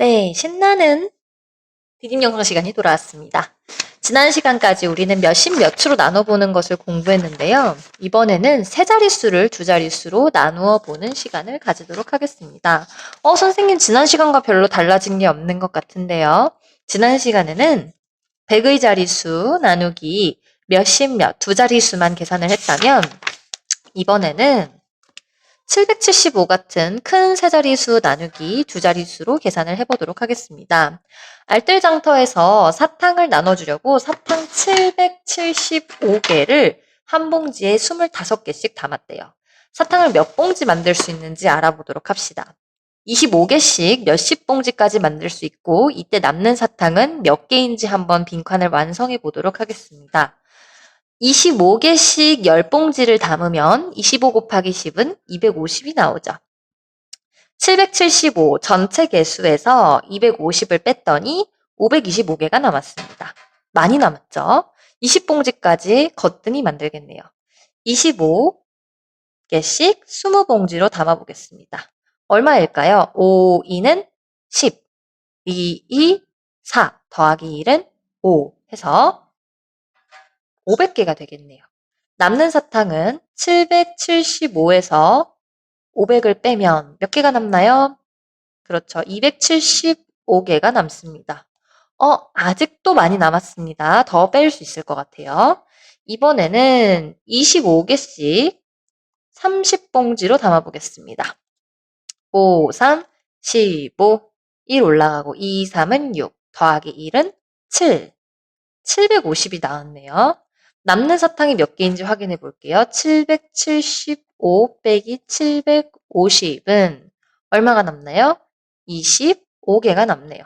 네, 신나는 디딤 영상 시간이 돌아왔습니다. 지난 시간까지 우리는 몇십 몇으로 나눠보는 것을 공부했는데요. 이번에는 세 자릿수를 두 자릿수로 나누어 보는 시간을 가지도록 하겠습니다. 어, 선생님, 지난 시간과 별로 달라진 게 없는 것 같은데요. 지난 시간에는 100의 자릿수 나누기 몇십 몇, 두 자릿수만 계산을 했다면, 이번에는 775 같은 큰 세 자릿수 나누기 두 자릿수로 계산을 해보도록 하겠습니다. 알뜰장터에서 사탕을 나눠주려고 사탕 775개를 한 봉지에 25개씩 담았대요. 사탕을 몇 봉지 만들 수 있는지 알아보도록 합시다. 25개씩 몇십 봉지까지 만들 수 있고 이때 남는 사탕은 몇 개인지 한번 빈칸을 완성해 보도록 하겠습니다. 25개씩 10봉지를 담으면 25 곱하기 10은 250이 나오죠. 775 전체 개수에서 250을 뺐더니 525개가 남았습니다. 많이 남았죠? 20봉지까지 거뜬히 만들겠네요. 25개씩 20봉지로 담아보겠습니다. 얼마일까요? 5, 2는 10, 2, 2, 4 더하기 1은 5 해서 500개가 되겠네요. 남는 사탕은 775에서 500을 빼면 몇 개가 남나요? 그렇죠. 275개가 남습니다. 어, 아직도 많이 남았습니다. 더 뺄 수 있을 것 같아요. 이번에는 25개씩 30봉지로 담아보겠습니다. 5, 3, 15, 1 올라가고 2, 3은 6, 더하기 1은 7. 750이 나왔네요. 남는 사탕이 몇 개인지 확인해 볼게요. 775 빼기 750은 얼마가 남나요? 25개가 남네요.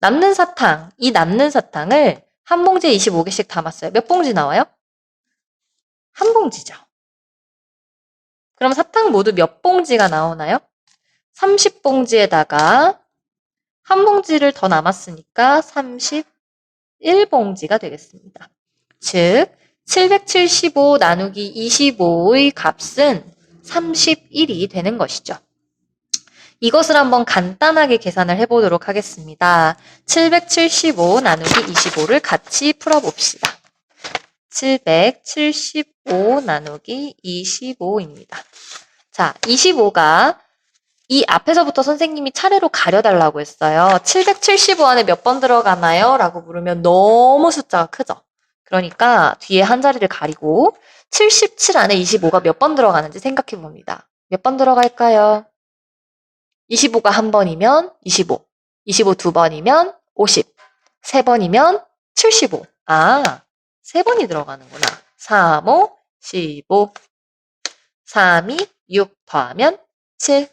남는 사탕, 이 남는 사탕을 한 봉지에 25개씩 담았어요. 몇 봉지 나와요? 한 봉지죠. 그럼 사탕 모두 몇 봉지가 나오나요? 30봉지에다가 한 봉지를 더 남았으니까 31봉지가 되겠습니다. 즉, 775 나누기 25의 값은 31이 되는 것이죠. 이것을 한번 간단하게 계산을 해보도록 하겠습니다. 775 나누기 25를 같이 풀어봅시다. 775 나누기 25입니다. 자, 25가 이 앞에서부터 선생님이 차례로 가려달라고 했어요. 775 안에 몇 번 들어가나요? 라고 물으면 너무 숫자가 크죠? 그러니까 뒤에 한 자리를 가리고 77 안에 25가 몇 번 들어가는지 생각해 봅니다. 몇 번 들어갈까요? 25가 한 번이면 25, 25 두 번이면 50, 세 번이면 75. 아, 세 번이 들어가는구나. 3, 5, 15, 3, 2, 6 더하면 7,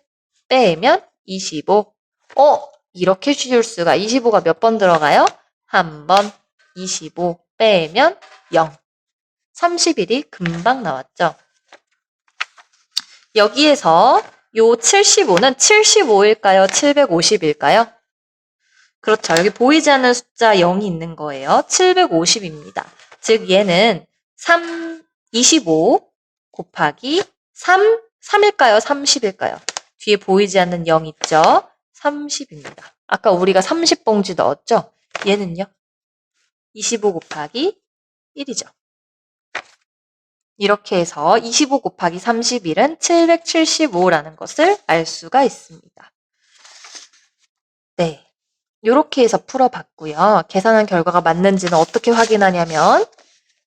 빼면 25. 어, 이렇게 쉬울 수가 25가 몇 번 들어가요? 한 번, 25 빼면 0. 31이 금방 나왔죠. 여기에서 요 75는 75일까요? 750일까요? 그렇죠. 여기 보이지 않는 숫자 0이 있는 거예요. 750입니다. 즉 얘는 3, 25 곱하기 3, 3일까요? 30일까요? 뒤에 보이지 않는 0 있죠? 30입니다. 아까 우리가 30봉지 넣었죠? 얘는요? 25 곱하기 1이죠. 이렇게 해서 25 곱하기 31은 775라는 것을 알 수가 있습니다. 네. 이렇게 해서 풀어봤고요. 계산한 결과가 맞는지는 어떻게 확인하냐면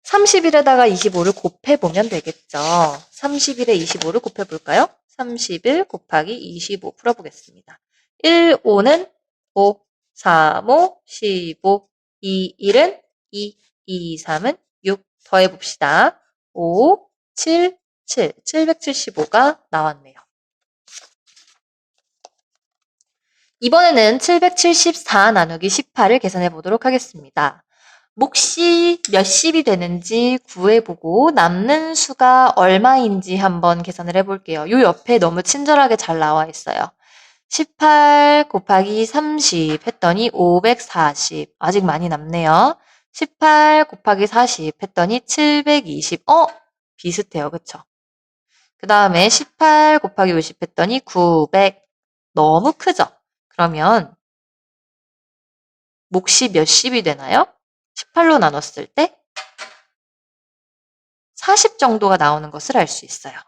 31에다가 25를 곱해보면 되겠죠. 31에 25를 곱해볼까요? 31 곱하기 25 풀어보겠습니다. 1, 5는 5, 3, 5, 15, 2, 1은 2, 2, 3은 6 더해봅시다. 5, 7, 7, 775가 나왔네요. 이번에는 774 나누기 18을 계산해 보도록 하겠습니다. 몫이 몇십이 되는지 구해보고 남는 수가 얼마인지 한번 계산을 해볼게요. 요 옆에 너무 친절하게 잘 나와 있어요. 18 곱하기 30 했더니 540. 아직 많이 남네요. 18 곱하기 40 했더니 720. 어? 비슷해요. 그쵸? 그 다음에 18 곱하기 50 했더니 900. 너무 크죠? 그러면 몫이 몇십이 되나요? 18로 나눴을 때 40 정도가 나오는 것을 알 수 있어요.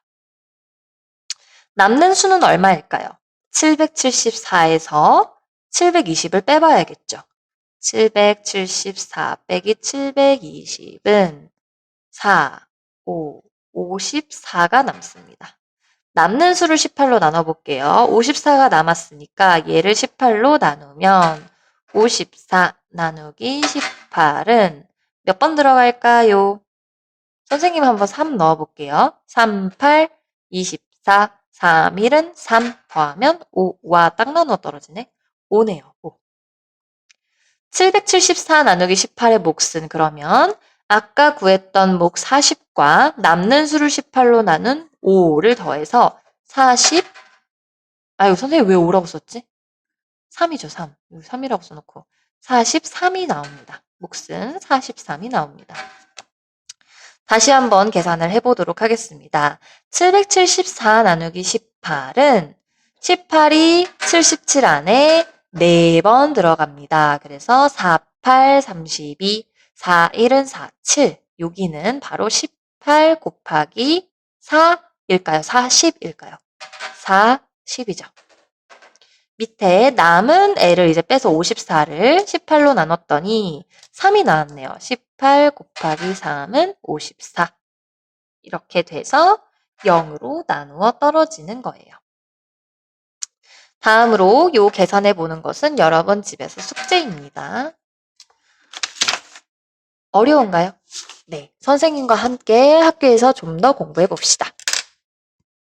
남는 수는 얼마일까요? 774에서 720을 빼봐야겠죠. 774 빼기 720은 4, 5, 54가 남습니다. 남는 수를 18로 나눠볼게요. 54가 남았으니까 얘를 18로 나누면 54 나누기 18은 몇 번 들어갈까요? 선생님 한번 3 넣어볼게요. 3, 8, 24, 3, 1은 3 더하면 5. 와, 딱 나눠 떨어지네. 5네요. 5. 774 나누기 18의 몫은 그러면 아까 구했던 몫 40과 남는 수를 18로 나눈 5를 더해서 40, 아유, 선생님 왜 5라고 썼지? 3이죠, 3. 여기 3이라고 써놓고. 43이 나옵니다. 몫은 43이 나옵니다. 다시 한번 계산을 해보도록 하겠습니다. 774 나누기 18은 18이 77 안에 4번 들어갑니다. 그래서 4, 8, 32, 4, 1은 4, 7. 여기는 바로 18 곱하기 4일까요? 40일까요? 4, 10이죠. 밑에 남은 애를 이제 빼서 54를 18로 나눴더니 3이 나왔네요. 18 곱하기 3은 54. 이렇게 돼서 0으로 나누어 떨어지는 거예요. 다음으로 요 계산해 보는 것은 여러분 집에서 숙제입니다. 어려운가요? 네. 선생님과 함께 학교에서 좀 더 공부해 봅시다.